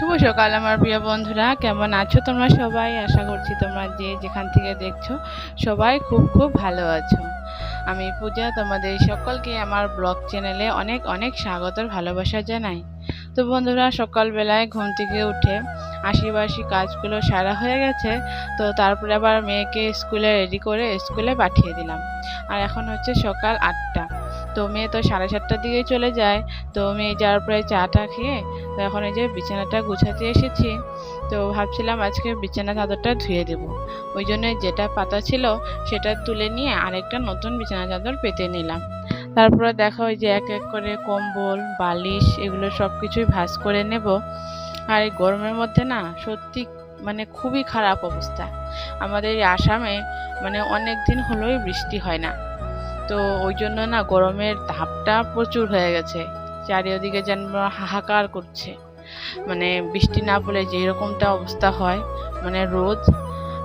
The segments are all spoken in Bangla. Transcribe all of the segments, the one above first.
শুভ সকাল আমার প্রিয় বন্ধুরা, কেমন আছো তোমরা সবাই? আশা করছি তোমরা যে যেখান থেকে দেখছ সবাই খুব খুব ভালো আছো। আমি পূজা, তোমাদের সকলকে আমার ব্লগ চ্যানেলে অনেক অনেক স্বাগতর ভালোবাসা জানাই। তো বন্ধুরা, সকালবেলায় ঘুম থেকে উঠে আশিবাসি কাজগুলো সারা হয়ে গেছে, তো তারপরে আবার মেয়েকে স্কুলে রেডি করে স্কুলে পাঠিয়ে দিলাম। আর এখন হচ্ছে সকাল আটটা। তো মেয়ে তো সাড়ে সাতটার দিকে চলে যায়। তো মেয়ে যাওয়ার পরে চাটা খেয়ে, তো এখন এই যে বিছানাটা গুছাতে এসেছি। তো ভাবছিলাম আজকে বিছানা চাদরটা ধুয়ে দেব। ওই জন্য যেটা পাতা ছিল, সেটা তুলে নিয়ে আরেকটা নতুন বিছানা চাদর পেতে নিলাম। তারপরে দেখা ওই যে এক এক করে কম্বল, বালিশ, এগুলো সব কিছুই ভাঁজ করে নেব। আর এই গরমের মধ্যে না সত্যি মানে খুবই খারাপ অবস্থা। আমাদের আসামে মানে অনেক দিন হলোই বৃষ্টি হয় না। তো ওই জন্য না গরমের তাপটা প্রচুর হয়ে গেছে। চারিদিকে যেন হাহাকার করছে। মানে বৃষ্টি না পড়লে যে এরকমটা অবস্থা হয় মানে রোদ।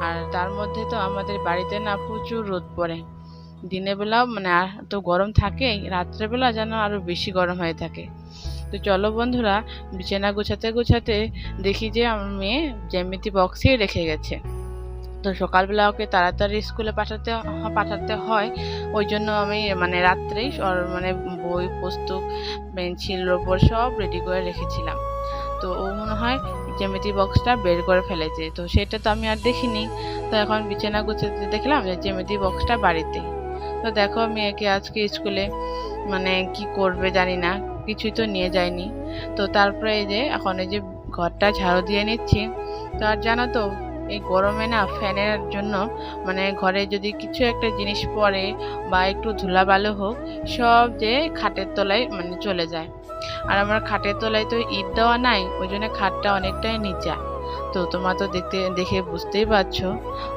আর তার মধ্যে তো আমাদের বাড়িতে না প্রচুর রোদ পড়ে। দিনের বেলাও মানে তো গরম থাকেই রাত্রেবেলা যেন আরও বেশি গরম হয়ে থাকে। তো চলো বন্ধুরা, বিছানা গোছাতে গোছাতে দেখি যে আমার মেয়ে জ্যামিতি বক্সে রেখে গেছে। তো সকালবেলা ওকে তাড়াতাড়ি স্কুলে পাঠাতে পাঠাতে হয়। ওই জন্য আমি মানে রাত্রেই মানে বই, পুস্তক, পেন্সিল রবর সব রেডি করে রেখেছিলাম। তো ও মনে হয় জ্যামিতি বক্সটা বের করে ফেলেছে। তো সেটা তো আমি আর দেখিনি। তো এখন বিছানা গুছাতে দেখলাম যে জ্যামিতি বক্সটা বাড়িতে। তো দেখো মেয়েকে আজকে স্কুলে মানে কি করবে জানি না, কিছুই তো নিয়ে যায়নি। তো তারপরে এই যে এখন এই যে ঘরটা ঝাড়ু দিয়ে নিচ্ছি। তো আর জানো তো এই গরমে না ফ্যানের জন্য মানে ঘরে যদি কিছু একটা জিনিস পরে বা একটু ধুলাবালু হোক, সব যে খাটের তলায় মানে চলে যায়। আর আমার খাটের তলায় তো ইট দেওয়া নাই, ওই জন্য খাটটা অনেকটাই নিচা। তো তোমার তো দেখতে, দেখে বুঝতেই পারছ।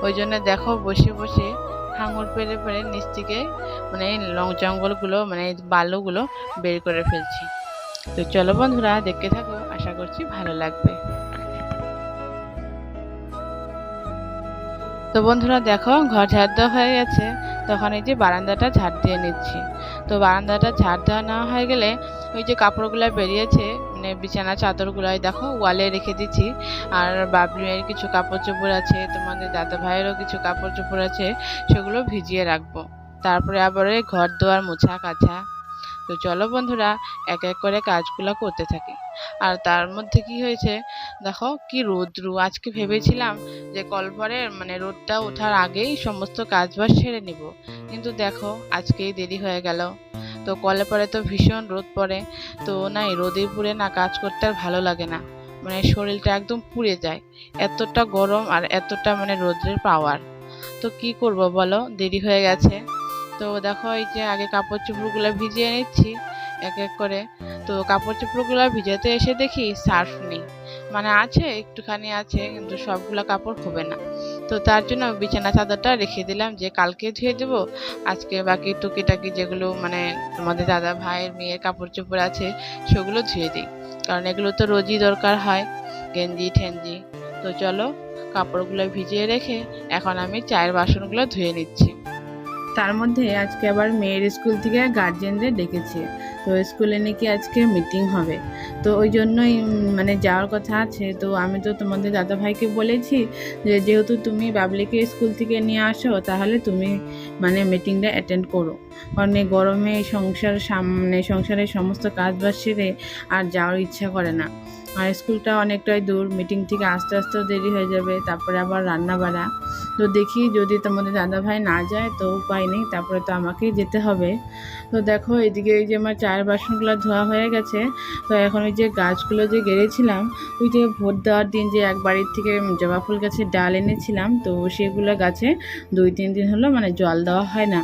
ওই জন্য দেখো বসে বসে হাঙুর পেরে পেরে নিচ থেকে মানে লং জঙ্গলগুলো মানে বালুগুলো বের করে ফেলছি। তো চলো বন্ধুরা দেখতে থাকো, আশা করছি ভালো লাগবে। তো বন্ধুরা দেখো, ঘর ঝাড় দেওয়া হয়ে গেছে। তখন এই যে বারান্দাটা ঝাড় দিয়ে নিচ্ছি। তো বারান্দাটা ঝাড় দেওয়া নেওয়া হয়ে গেলে ওই যে কাপড়গুলো বেরিয়েছে মানে বিছানা চাদরগুলো দেখো, ওয়ালে রেখে দিচ্ছি। আর বাবলির কিছু কাপড় চোপড় আছে, তোমাদের দাদা ভাইয়েরও কিছু কাপড় চোপড় আছে, সেগুলো ভিজিয়ে রাখব। তারপরে আবার ঘর দোয়ার মোছা কাছা তো চলো বন্ধুরা, এক এক করে কাজগুলো করতে থাকি। আর তার মধ্যে কি হয়েছে, দেখো কি রোদ্রু। আজকে ভেবেছিলাম যে কলপরে মানে রোদটা ওঠার আগেই সমস্ত কাজ বাজ সেরে নিব। কিন্তু দেখো, আজকেই দেরি হয়ে গেল। তো কলে পরে তো ভীষণ রোদ পড়ে। তো না এই রোদে পুড়ে না কাজ করতে আর ভালো লাগে না। মানে শরীরটা একদম পুড়ে যায়। এতটা গরম আর এতটা মানে রোদের পাওয়ার তো কি করব বলো? দেরি হয়ে গেছে। তো দেখো এই যে আগে কাপড় চোপড়গুলো ভিজিয়ে নিচ্ছি, এক এক করে। তো কাপড় চোপড়গুলো ভিজাতে এসে দেখি সার্ফ নেই। মানে আছে, একটুখানি আছে, কিন্তু সবগুলো কাপড় হবে না। তো তার জন্য বিছানা চাদরটা রেখে দিলাম যে কালকে ধুয়ে দেব, আজকে বাকি টুকিটাকি যেগুলো মানে তোমাদের দাদা ভাইয়ের মেয়ের কাপড় চোপড় আছে, সেগুলো ধুয়ে দিই। কারণ এগুলো তো রোজই দরকার হয়, গেঞ্জি, ঠেঞ্জি। তো চলো, কাপড়গুলো ভিজিয়ে রেখে এখন আমি চায়ের বাসনগুলো ধুয়ে নিচ্ছি। তার মধ্যে আজকে আবার মেয়ের স্কুল থেকে গার্জেনদের ডেকেছে। তো স্কুলে নাকি আজকে মিটিং হবে। তো ওই জন্যই মানে যাওয়ার কথা আছে। তো আমি তো তোমাদের দাদা ভাইকে বলেছি যে যেহেতু তুমি বাবলিকে স্কুল থেকে নিয়ে আসো, তাহলে তুমি মানে মিটিংটা অ্যাটেন্ড করো। কারণ গরমে সংসার সামনে সংসারের সমস্ত কাজ বাজ সেরে আর যাওয়ার ইচ্ছা করে না। আর স্কুলটা অনেকটাই দূর মিটিং থেকে আস্তে আস্তেও দেরি হয়ে যাবে, তারপরে আবার রান্না বাড়া তো দেখি যদি তোমাদের দাদা ভাই না যায় তো উপায় নেই, তারপরে তো আমাকেই যেতে হবে। তো দেখো এদিকে এই যে আমার চায়ের বাসনগুলো ধোয়া হয়ে গেছে, তো এখন ওই যে গাছগুলো যে গেড়েছিলাম, ওই যে ভোট দেওয়ার দিন যে এক বাড়ির থেকে জবা ফুল গাছের ডাল এনেছিলাম, তো সেগুলো গাছে দুই তিন দিন হলো মানে জল দেওয়া হয় না।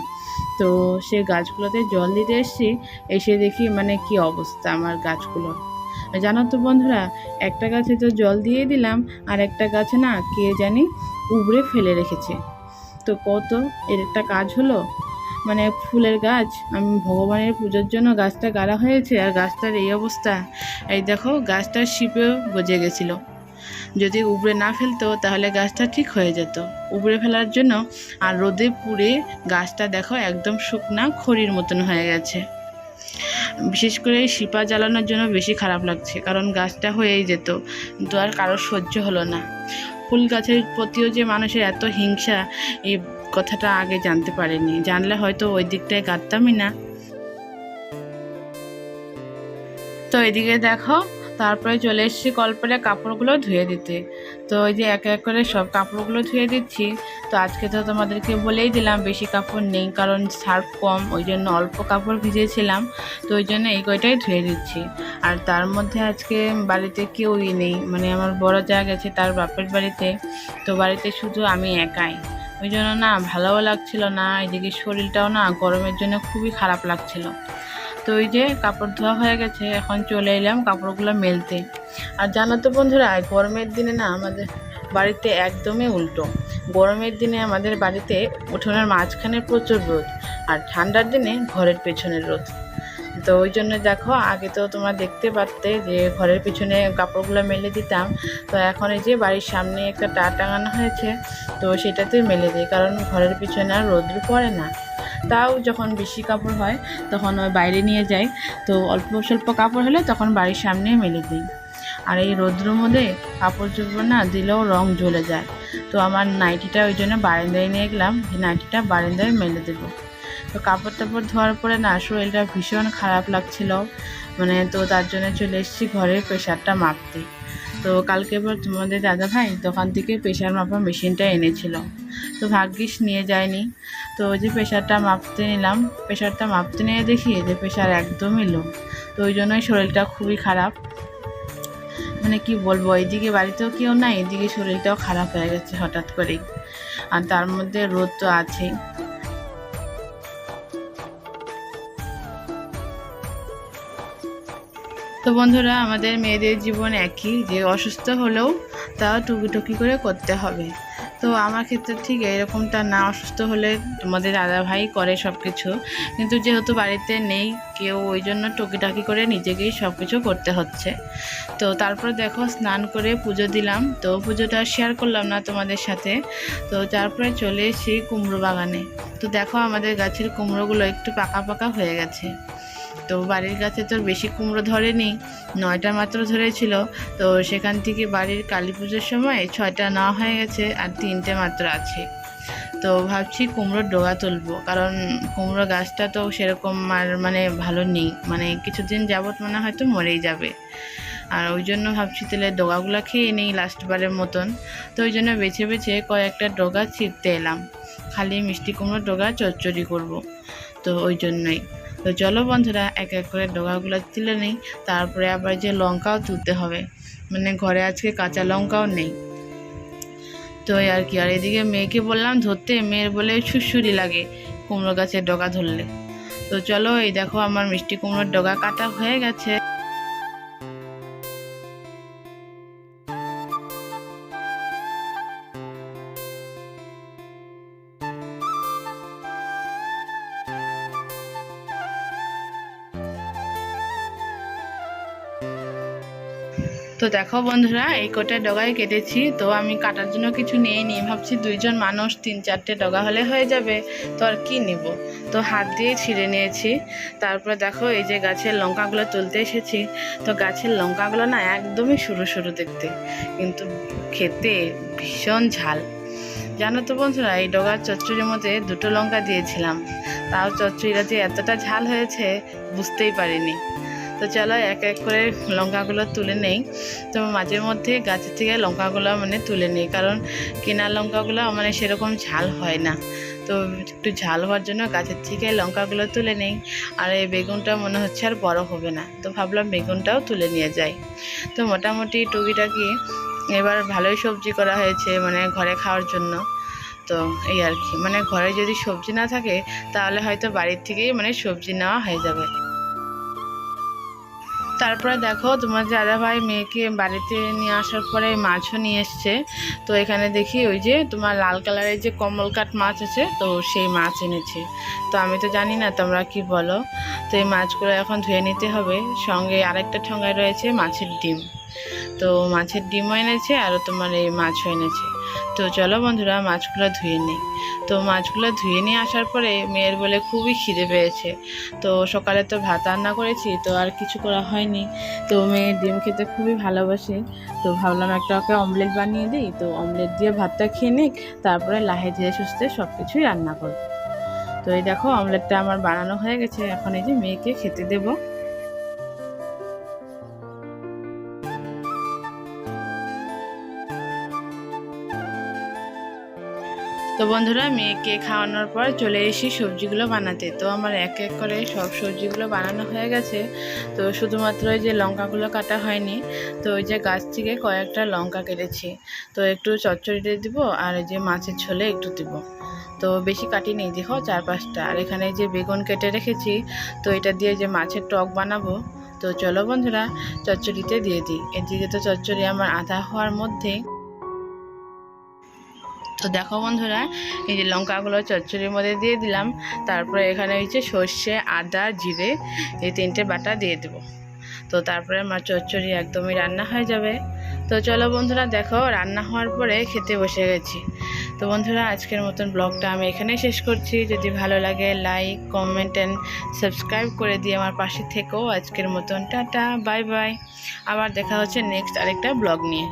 তো সে গাছগুলোতে জল দিতে এসেছি, এসে দেখি মানে কি অবস্থা আমার গাছগুলো। জানো তো বন্ধুরা, একটা গাছে তো জল দিয়ে দিলাম, আর একটা গাছে না কে জানি উবড়ে ফেলে রেখেছে। তো কত, এর একটা কাজ হলো? মানে ফুলের গাছ, আমি ভগবানের পুজোর জন্য গাছটা গাড়া হয়েছে, আর গাছটার এই অবস্থা। এই দেখো, গাছটার শিপেও গজে গেছিল। যদি উবড়ে না ফেলতো, তাহলে গাছটা ঠিক হয়ে যেত। উবড়ে ফেলার জন্য আর রোদে পুড়ে গাছটা দেখো একদম শুকনা খড়ির মতন হয়ে গেছে। বিশেষ করে শিপা জ্বালানোর জন্য বেশি খারাপ লাগছে, কারণ গাছটা হয়েই যেত। কিন্তু আর কারোর সহ্য হলো না। ফুল গাছের প্রতিও যে মানুষের এত হিংসা এই কথাটা আগে জানতে পারিনি। জানলে হয়তো ওই দিকটায় গাঁততামই না। তো এদিকে দেখো তারপরে চলে এসেছি কলপারে কাপড়গুলো ধুয়ে দিতে। তো ওই যে এক এক করে সব কাপড়গুলো ধুয়ে দিচ্ছি। তো আজকে তো তোমাদেরকে বলেই দিলাম বেশি কাপড় নেই, কারণ সার্ফ কম, ওই জন্য অল্প কাপড় ভিজেছিলাম। তো ওই জন্য এই কয়টাই ধুয়ে দিচ্ছি। আর তার মধ্যে আজকে বাড়িতে কেউই নেই মানে আমার বড় যা গেছে তার বাপের বাড়িতে। তো বাড়িতে শুধু আমি একাই। ওই জন্য না ভালোও লাগছিল না, এদিকে শরীরটাও না গরমের জন্য খুবই খারাপ লাগছিল। তো ওই যে কাপড় ধোয়া হয়ে গেছে, এখন চলে এলাম কাপড়গুলো মেলতে। আর জানো তো বন্ধুরা গরমের দিনে না আমাদের বাড়িতে একদমই উল্টো। গরমের দিনে আমাদের বাড়িতে উঠোনের মাঝখানে প্রচুর রোদ, আর ঠান্ডার দিনে ঘরের পেছনের রোদ। তো ওই জন্য দেখো, আগে তো তোমরা দেখতে পারতে যে ঘরের পিছনে কাপড়গুলো মেলে দিতাম। তো এখন এই যে বাড়ির সামনে একটা টা টাঙানো হয়েছে, তো সেটাতে মেলে দিই, কারণ ঘরের পিছনে আর রোদ্র পড়ে না। তাও যখন বেশি কাপড় হয়, তখন ওই বাইরে নিয়ে যাই। তো অল্প স্বল্প কাপড় হলে তখন বাড়ির সামনে মেলে দিই। আর এই রৌদ্রের মধ্যে কাপড় চোপড় না দিলেও রং জ্বলে যায়। তো আমার নাইটিটা ওই জন্য বারান্দায় নিয়ে গেলাম যে নাইটিটা বারান্দায় মেলে দেবো। তো কাপড় টাপড় ধোয়ার পরে না শরীরটা ভীষণ খারাপ লাগছিল। মানে তো তার জন্য চলে এসেছি ঘরে প্রেশারটা মাপতে। তো কালকে এবার তোমাদের দাদা ভাই দোকান থেকে প্রেশার মাপার মেশিনটা এনেছিল। তো ভাগ্যিস নিয়ে যায়নি। তো ওই যে প্রেশারটা মাপতে নিলাম। প্রেশারটা মাপতে নিয়ে দেখি যে প্রেশার একদমই লো তো ওই জন্যই শরীরটা খুবই খারাপ। মানে কি বলব, এইদিকে বাড়িতেও কেউ নাই এদিকে শরীরটাও খারাপ হয়ে গেছে হঠাৎ করেই। আর তার মধ্যে রোদ তো আছেই। তো বন্ধুরা, আমাদের মেয়েদের জীবন একই, যে অসুস্থ হলেও তা টুকি করে করতে হবে। তো আমার ক্ষেত্রে ঠিক এরকমটা না, অসুস্থ হলে তোমাদের দাদা ভাই করে সব কিছু কিন্তু যেহেতু বাড়িতে নেই, কেউ ওই জন্য টুকিটাকি করে নিজেকেই সব কিছু করতে হচ্ছে। তো তারপর দেখো, স্নান করে পুজো দিলাম। তো পুজোটা শেয়ার করলাম না তোমাদের সাথে। তো তারপরে চলে এসেছি কুমড়ো বাগানে। তো দেখো, আমাদের গাছের কুমড়োগুলো একটু পাকা পাকা হয়ে গেছে। তো বাড়ির গাছে তো বেশি কুমড়ো ধরেনি, নয়টা মাত্র ধরেছিল, তো সেখান থেকে বাড়ির কালী পুজোর সময় ছয়টা না হয়ে গেছে আর তিনটে মাত্র আছে। তো ভাবছি কুমড়োর ডোগা তুলবো, কারণ কুমড়ো গাছটা তো সেরকম আর মানে ভালো নেই মানে কিছুদিন যাবত মনে হয়তো মরেই যাবে। আর ওই জন্য ভাবছি তাহলে ডোগাগুলো খেয়ে নেই লাস্টবারের মতন। তো ওই জন্য বেছে বেছে কয়েকটা ডোগা ছিঁড়তে এলাম। খালি মিষ্টি কুমড়োর ডোগা চচ্চড়ি করব, তো ওই জন্যই। তো চলো বন্ধুরা, এক এক করে ডগাগুলো তুলে নিই, তারপরে আবার যে লঙ্কাও তুলতে হবে। মানে ঘরে আজকে কাঁচা লঙ্কাও নেই। তো আর কি, আর এদিকে মেয়েকে বললাম ধরতে, মেয়ের বলে সুসুরি লাগে কুমড়ো গাছের ডগা ধরলে। তো চলো এই দেখো আমার মিষ্টি কুমড়োর ডগা কাটা হয়ে গেছে। তো দেখো বন্ধুরা, এই কোটা ডগায় কেটেছি, তো আমি কাটার জন্য কিছু নিয়ে ভাবছি দুইজন মানুষ, তিন চারটে ডগা হলে হয়ে যাবে, তো আর কী নিব? তো হাত দিয়ে ছিঁড়ে নিয়েছি। তারপরে দেখো এই যে গাছের লঙ্কাগুলো তুলতে এসেছি। তো গাছের লঙ্কাগুলো না একদমই সরু সরু দেখতে, কিন্তু খেতে ভীষণ ঝাল। জানো তো বন্ধুরা, এই ডগার চচ্চড়ির মধ্যে দুটো লঙ্কা দিয়েছিলাম। তাও চচ্চড়িটা যে এতটা ঝাল হয়েছে, বুঝতেই পারিনি। তো চলো এক এক করে লঙ্কাগুলো তুলে নেই। তো মাঝে মধ্যে গাছের থেকে লঙ্কাগুলো মানে তুলে নিই, কারণ কেনা লঙ্কাগুলো মানে সেরকম ঝাল হয় না। তো একটু ঝাল হওয়ার জন্য গাছের থেকে লঙ্কাগুলো তুলে নেই, আর এই বেগুনটা মনে হচ্ছে আর বড় হবে না। তো ভাবলাম বেগুনটাও তুলে নিয়ে যাই। তো মোটামুটি টুকিটাকি এবার ভালোই সবজি করা হয়েছে মানে ঘরে খাওয়ার জন্য। তো এই আর কি মানে ঘরে যদি সবজি না থাকে তাহলে হয়তো বাড়ির থেকেই মানে সবজি নেওয়া হয়ে যাবে। তারপরে দেখো তোমার দাদা ভাই মেয়েকে বাড়িতে নিয়ে আসার পরে মাছও নিয়ে এসছে। তো এখানে দেখি ওই যে তোমার লাল কালারের যে কমল কাঠ মাছ আছে, তো সেই মাছ এনেছে। তো আমি তো জানি না তোমরা কি বলো। তো এই মাছগুলো এখন ধুয়ে নিতে হবে। সঙ্গে আরেকটা ঠোঙায় রয়েছে মাছের ডিম। তো মাছের ডিমও এনেছে আর তোমার এই মাছও এনেছে। তো চলো বন্ধুরা, মাছগুলো ধুয়ে নিই। তো মাছগুলো ধুয়ে নিয়ে আসার পরে মেয়ের বলে খুবই খিদে পেয়েছে। তো সকালে তো ভাত রান্না করেছি, তো আর কিছু করা হয়নি। তো মেয়ে ডিম খেতে খুবই ভালোবাসে। তো ভাবলাম একটা ওকে অমলেট বানিয়ে দিই। তো অমলেট দিয়ে ভাতটা খেয়ে নিক, তারপরে লাহে ধীরে সুস্থে সব কিছুই রান্না করব। তো এই দেখো, অমলেটটা আমার বানানো হয়ে গেছে। এখন এই যে মেয়েকে খেতে দেবো। তো বন্ধুরা, মেয়েকে খাওয়ানোর পর চলে এসি সবজিগুলো বানাতে। তো আমার এক এক করে সব সবজিগুলো বানানো হয়ে গেছে। তো শুধুমাত্র ওই যে লঙ্কাগুলো কাটা হয়নি, তো ওই যে গাছ থেকে কয়েকটা লঙ্কা কেটেছি। তো একটু চচ্চড়িতে দিব আর ওই যে মাছের ঝোলে একটু দিব। তো বেশি কাটিনি দেখো চার পাঁচটা আর এখানে যে বেগুন কেটে রেখেছি, তো এটা দিয়ে যে মাছের টক বানাবো। তো চলো বন্ধুরা, চচ্চড়িতে দিয়ে দিই। এদিকে তো চচ্চড়ি আমার আধা হওয়ার মধ্যেই। তো দেখো বন্ধুরা, এই যে লঙ্কাগুলো চচ্চড়ির মধ্যে দিয়ে দিলাম। তারপরে এখানে হচ্ছে সর্ষে, আদা, জিরে, এই তিনটে বাটা দিয়ে দেবো। তো তারপরে আমার চচ্চড়ি একদমই রান্না হয়ে যাবে। তো চলো বন্ধুরা, দেখো রান্না হওয়ার পরে খেতে বসে গেছি। তো বন্ধুরা, আজকের মতন ব্লগটা আমি এখানেই শেষ করছি। যদি ভালো লাগে লাইক কমেন্ট অ্যান্ড সাবস্ক্রাইব করে দিয়ে আমার পাশে থেকেও আজকের মতন টাটা বাই বাই আবার দেখা হচ্ছে নেক্সট আরেকটা ব্লগ নিয়ে।